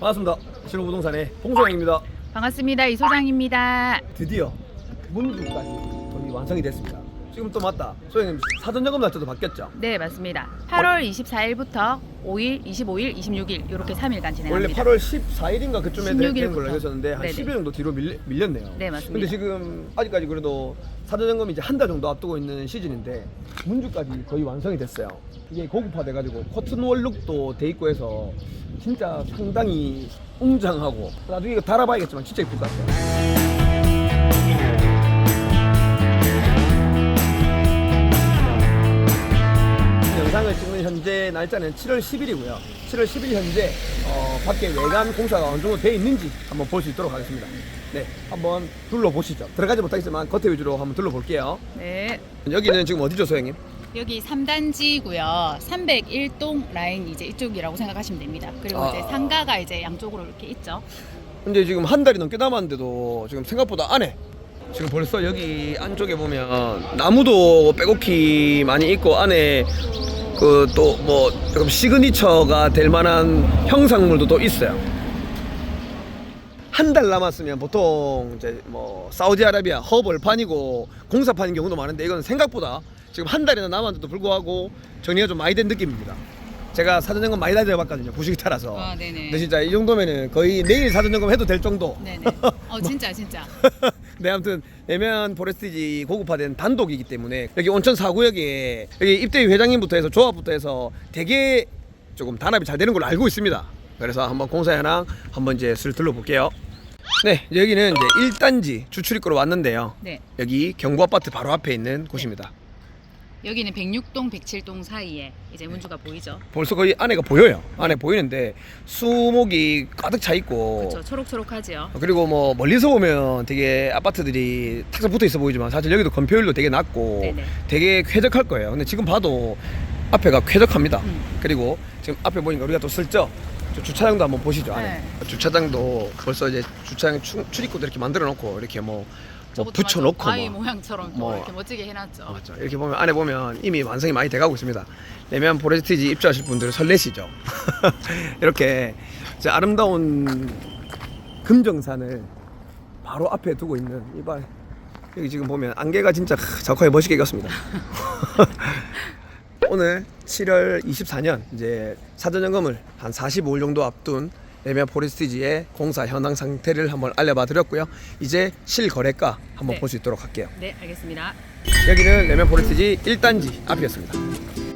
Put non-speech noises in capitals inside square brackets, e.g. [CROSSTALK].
반갑습니다. 신호부동산의 홍소영입니다. 반갑습니다. 이 소장입니다. 드디어 문주까지 거의 완성이 됐습니다. 지금 또 맞다. 소영님 사전 점검 날짜도 바뀌었죠? 네, 맞습니다. 8월 24일부터 5일, 25일, 26일 이렇게 3일간 원래 진행합니다. 8월 14일인가 그쯤에 16일 되는 걸로. 알고 있었는데 한 네네. 10일 정도 뒤로 밀, 밀렸네요. 네, 맞습니다. 근데 지금 아직까지 그래도 사전 점검이 이제 한 달 정도 앞두고 있는 시즌인데 문주까지 거의 완성이 됐어요. 이게 고급화돼 가지고 커튼월 룩도 돼 있고 해서 진짜 상당히 웅장하고 나중에 이거 달아봐야겠지만 진짜 예쁠 것 같아요. 찍는 현재 날짜는 7월 10일이고요. 7월 10일 현재 어, 밖에 외관 공사가 어느 정도 돼 있는지 한번 볼 수 있도록 하겠습니다. 네, 한번 둘러보시죠. 들어가지 못하겠지만 겉에 위주로 한번 둘러볼게요. 네. 여기는 지금 어디죠, 소영님? 여기 3단지고요. 301동 라인 이제 이쪽이라고 생각하시면 됩니다. 그리고 아. 이제 상가가 이제 양쪽으로 이렇게 있죠. 근데 지금 한 달이 넘게 남았는데도 지금 생각보다 안에 지금 벌써 여기 안쪽에 보면 나무도 빼곡히 많이 있고 안에 그 또 뭐 조금 시그니처가 될 만한 형상물도 또 있어요. 한 달 남았으면 보통 이제 뭐 사우디아라비아 허벌판이고 공사판인 경우도 많은데 이건 생각보다 지금 한 달이나 남았는데도 불구하고 정리가 좀 많이 된 느낌입니다. 제가 사전 점검 많이 다녀봤거든요. 부식이 따라서. 아, 네네. 근데 진짜 이 정도면은 거의 내일 사전 점검 해도 될 정도. 네네. 어, 진짜, 진짜. [LAUGHS] 네, 아무튼 내면 포레스티지 고급화된 단독이기 때문에 여기 온천 4구역에 여기 입대위 회장님부터 해서 조합부터 해서 되게 조금 단합이 잘 되는 걸로 알고 있습니다. 그래서 한번 공사 현황 한번 이제 슬 둘러볼게요. 네, 여기는 이제 1단지 주출입구로 왔는데요. 네. 여기 경부 아파트 바로 앞에 있는 곳입니다. 여기는 106동, 107동 사이에 이제 문주가 보이죠. 벌써 거의 안에가 보여요. 안에 보이는데 수목이 가득 차 있고 그렇죠. 초록초록하지요. 그리고 뭐 멀리서 보면 되게 아파트들이 탁상 붙어 있어 보이지만 사실 여기도 건폐율도 되게 낮고 네네. 되게 쾌적할 거예요. 근데 지금 봐도 앞에가 쾌적합니다. 음. 그리고 지금 앞에 보니까 우리가 또 슬쩍 저 주차장도 한번 보시죠. 안에 네. 주차장도 벌써 이제 주차장 추- 출입구도 이렇게 만들어 놓고 이렇게 뭐, 뭐 붙여놓고. 바위 뭐. 모양처럼 또 뭐. 이렇게 멋지게 해놨죠. 아, 맞죠. 이렇게 보면 안에 보면 이미 완성이 많이 돼가고 있습니다. 내면 포레스티지 입주하실 분들은 설레시죠. [LAUGHS] 이렇게 이제 아름다운 금정산을 바로 앞에 두고 있는 이발 여기 지금 보면 안개가 진짜 작화에 멋있게 익었습니다. [LAUGHS] 오늘 7월 24년 이제 사전 점검을 한 45일 정도 앞둔 레미안 포레스티지의 공사 현황 상태를 한번 알려봐 드렸고요. 이제 실거래가 한번 네. 볼 수 있도록 할게요. 네, 알겠습니다. 여기는 레몬 포레스지 1단지 앞이었습니다.